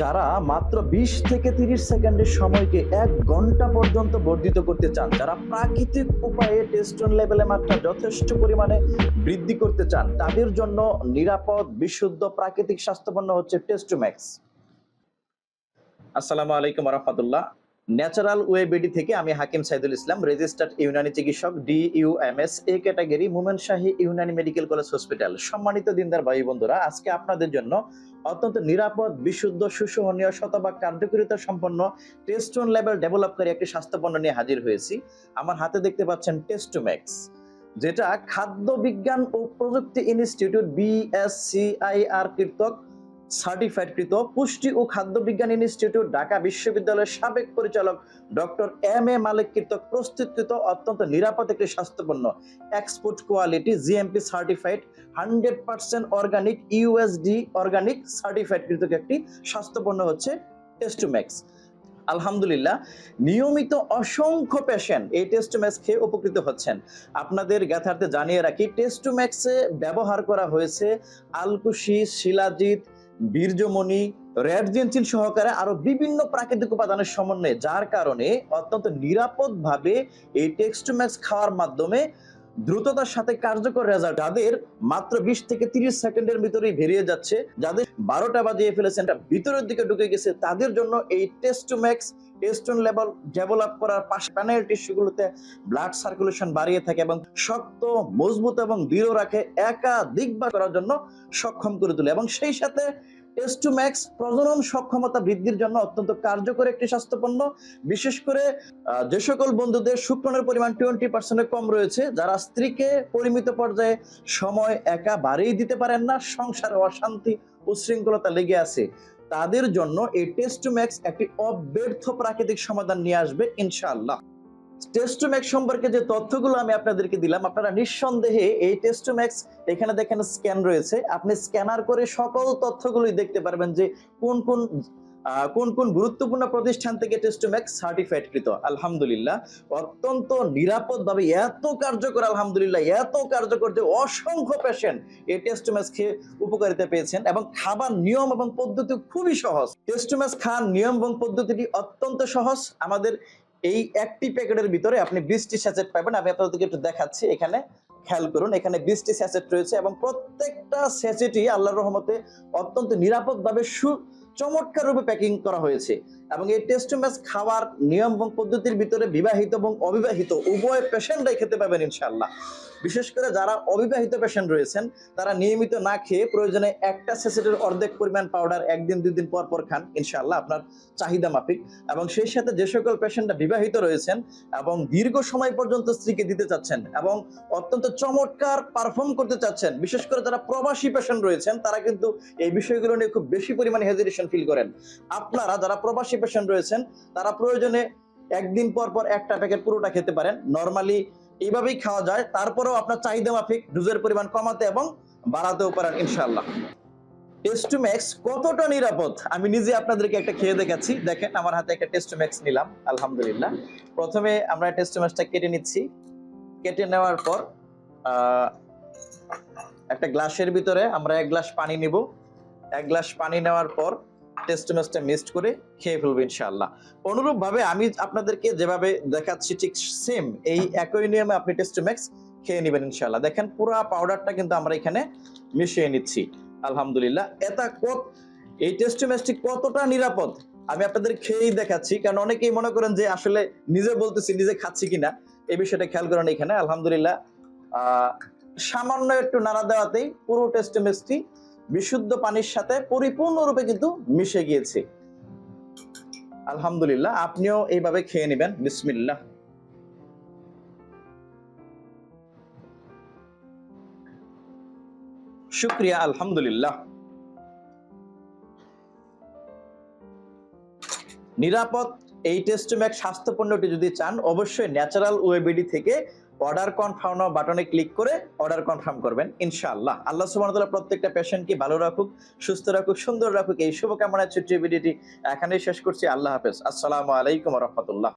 যারা মাত্র বিশ থেকে তিরিশ সেকেন্ডের সময়কে এক ঘণ্টা পর্যন্ত বর্ধিত করতে চান, যারা প্রাকৃতিক উপায়ে টেস্টন লেভেলের মাত্রা যথেষ্ট পরিমাণে বৃদ্ধি করতে চান, তাদের জন্য নিরাপদ, বিশুদ্ধ, প্রাকৃতিক স্বাস্থ্যপন্ন হচ্ছে টেস্টোম্যাক্স আসসালামু আলাইকুম রহমতুল্লাহ। ন্যাচারাল ওয়েবিডি থেকে আমি হাকিম সাইদুল ইসলাম রেজিস্টার্ড ইউনানি চিকিৎসক D U M S A category Mumen Shahi Unani medical college hospital সম্মানিত দিনদার ভাই বন্ধুরা, আজকে আপনাদের জন্য অত্যন্ত নিরাপদ, বিশুদ্ধ, সুসহনীয়, শতভাগ কার্যকারিতা সম্পন্ন টেস্টন লেভেল ডেভেলপকারী একটি স্বাস্থ্যপণ্য নিয়ে হাজির হয়েছি। আমার হাতে দেখতে পাচ্ছেন টেস্টোম্যাক্স যেটা খাদ্য বিজ্ঞান ও প্রযুক্তি ইনস্টিটিউট বিএসসিআইআর কৃতক। সার্টিফাইড কৃত পুষ্টি ও খাদ্য বিজ্ঞান ইনস্টিটিউট, ঢাকা বিশ্ববিদ্যালয়ের সাবেক পরিচালক ডক্টর এম এ মালিক কৃতক প্রস্তুতকৃত অত্যন্ত নিরাপদ একটি স্বাস্থ্যপণ্য। Export quality GMP certified hundred percent organic USD organic certified কৃতক একটি স্বাস্থ্যপণ্য হচ্ছে টেস্টোম্যাক্স আলহামদুলিল্লাহ, নিয়মিত অসংখ্য পেশেন্ট এই টেস্টোম্যাক্স খেয়ে উপকৃত হচ্ছেন। আপনাদের জ্ঞাতার্থে জানিয়ে রাখি টেস্টোম্যাক্সে ব্যবহার করা হয়েছে আলকুশি, শিলাজিৎ বীর্যমণি, রেড জেনচিন সহকারে আরও বিভিন্ন প্রাকৃতিক উপাদানের সমন্বয়ে, যার কারণে অত্যন্ত নিরাপদভাবে এই টেক্সটোম্যাক্স খাওয়ার মাধ্যমে দ্রুততার সাথে কার্যকর রেজাল্ট যাদের মাত্র বিশ থেকে তিরিশ সেকেন্ডের ভিতরেই বেরিয়ে যাচ্ছে, যাদের বারোটা বাজিয়ে ফেলেছেন ভিতরের দিকে ঢুকে গেছে, তাদের জন্য এই টেস্টোম্যাক্স টেস্টন লেভেল ডেভেলপ করার পাশে ব্লাড সার্কুলেশন বাড়িয়ে থাকে এবং শক্ত, মজবুত এবং দৃঢ় রাখে, একাধিকবার করার জন্য সক্ষম করে তোলে। এবং সেই সাথে টেস্টোম্যাক্স প্রজনন সক্ষমতা বৃদ্ধির জন্য অত্যন্ত কার্যকর একটি স্বাস্থ্যপণ্য। বিশেষ করে যে সকল বন্ধুদের শুক্রণের পরিমাণ টোয়েন্টি পার্সেন্টের কম রয়েছে, যারা স্ত্রীকে পরিমিত পর্যায়ে সময় একা বাড়িয়ে দিতে পারেন না, সংসারে অশান্তি উশৃঙ্খলতা লেগে আছে, তাদের জন্য এই টেস্টোম্যাক্স একটি অব্যর্থ প্রাকৃতিক সমাধান নিয়ে আসবে, ইনশাআল্লাহ। টেস্টোম্যাক্স সম্পর্কে যে তথ্যগুলো আমি আপনাদেরকে দিলাম, আপনারা নিঃসন্দেহে এই টেস্টোম্যাক্স এখানে দেখেন স্ক্যান রয়েছে। আপনি স্ক্যানার করে সকল তথ্যগুলোই দেখতে পারবেন যে কোন কোন কোন কোন গুরুত্বপূর্ণ প্রতিষ্ঠান থেকে টেস্টোম্যাক্স সার্টিফাইড কৃত আলহামদুলিল্লাহ, অত্যন্ত নিরাপদভাবে এত কার্যকর, আলহামদুলিল্লাহ, এত কার্যকর যে অসংখ্য পেশেন্ট এই টেস্টোম্যাক্স খেয়ে উপকারিতা পেয়েছেন এবং খাবার নিয়ম এবং পদ্ধতি খুবই সহজ। টেস্টোম্যাক্স খান নিয়ম এবং পদ্ধতিটি অত্যন্ত সহজ। আমাদের এই একটি প্যাকেটের ভিতরে আপনি বিশটি স্যাচেট পাবেন। আমি আপনাদেরকে একটু দেখাচ্ছি এখানে। খেয়াল করুন, এখানে বিশটি স্যাচেট রয়েছে এবং প্রত্যেকটা স্যাচেটই আল্লাহর রহমতে অত্যন্ত নিরাপদভাবে সু চমৎকার রূপে প্যাকিং করা হয়েছে। এবং এই টেস্ট ম্যাচ খাওয়ার নিয়ম এবং পদ্ধতির ভিতরে বিবাহিত এবং অবিবাহিত উভয় পেশেন্টরাই খেতে পাবেন ইনশাআল্লাহ। বিশেষ করে যারা অবিবাহিত পেশেন্ট রয়েছেন, তারা নিয়মিত না খেয়ে প্রয়োজনে একটা সেসেটের অর্ধেক পরিমাণ পাউডার একদিন, দুই দিন পর পর খান, ইনশাআল্লাহ আপনার চাহিদা মাফিক। এবং সেই সাথে যে সকল পেশেন্টরা বিবাহিত রয়েছেন এবং দীর্ঘ সময় পর্যন্ত স্ত্রীকে দিতে চাচ্ছেন এবং অত্যন্ত চমৎকার পারফর্ম করতে চাচ্ছেন, বিশেষ করে যারা প্রবাসী পেশেন্ট রয়েছেন, তারা কিন্তু এই বিষয়গুলো নিয়ে খুব বেশি পরিমাণে হেজিটেশন ফিল করেন। আপনারা যারা প্রবাসী পেশেন্ট রয়েছেন, তারা প্রয়োজনে একদিন পর পর একটা প্যাকেট পুরোটা খেতে পারেন। নর্মালি এইভাবেই খাওয়া যায়। তারপরেও আপনার চাহিদা মাফিক ডোজের পরিমাণ কমাতে এবং বাড়াতেও পারেন ইনশাআল্লাহ। টেস্টোম্যাক্স কতটা নিরাপদ? আমি নিজে আপনাদেরকে একটা খেয়ে দেখাচ্ছি। দেখেন, আমার হাতে একটা টেস্টোম্যাক্স নিলাম, আলহামদুলিল্লাহ। প্রথমে আমরা টেস্টোম্যাক্সটা কেটে নিচ্ছি। কেটে নেওয়ার পর একটা গ্লাসের ভিতরে আমরা এক গ্লাস পানি নিব। এক গ্লাস পানি নেওয়ার পর টেস্টোম্যাক্সটা মিক্সড করে খেয়ে ফেলব ইনশাআল্লাহ। অনুরূপ ভাবে আমি আপনাদেরকে যেভাবে দেখাচ্ছি ঠিক সেম এই একই নিয়মে আপনি টেস্টোম্যাক্স খেয়ে নেবেন ইনশাআল্লাহ। দেখেন পুরো পাউডারটা কিন্তু আমরা এখানে মিশিয়ে নিচ্ছি। আলহামদুলিল্লাহ। এটা কত এই টেস্টোম্যাক্সটি কতটা নিরাপদ? আমি আপনাদের খেয়েই দেখাচ্ছি। কারণ অনেকেই মনে করেন যে আসলে নিজে বলতেছি নিজে খাচ্ছি কিনা। এই বিষয়টা খেয়াল করেন এখানে। আলহামদুলিল্লাহ। আহ, সামান্য একটু নাড়া দেওয়াতেই পুরো টেস্টোম্যাক্সটি বিশুদ্ধ পানির সাথে পরিপূর্ণরূপে কিন্তু মিশে গিয়েছে। আলহামদুলিল্লাহ, আপনিও এইভাবে খেয়ে নেবেন। বিসমিল্লাহ। শুক্রিয়া, আলহামদুলিল্লাহ। নিরাপদ এই টেস্টোম্যাক স্বাস্থ্য পণ্যটি যদি চান, অবশ্যই ন্যাচারাল ওয়েবিডি থেকে অর্ডার কনফার্ম বাটনে ক্লিক করে অর্ডার কনফার্ম করবেন, ইনশাআল্লাহ। আল্লাহ সুবহানাহু প্রত্যেকটা পেশেন্টকে ভালো রাখুক, সুস্থ রাখুক, সুন্দর রাখুক। এই শুভকামনায় ছোট্ট ভিডিওটি এখানেই শেষ করছি। আল্লাহ হাফেজ। আসসালামু আলাইকুম রহমতুল্লাহ।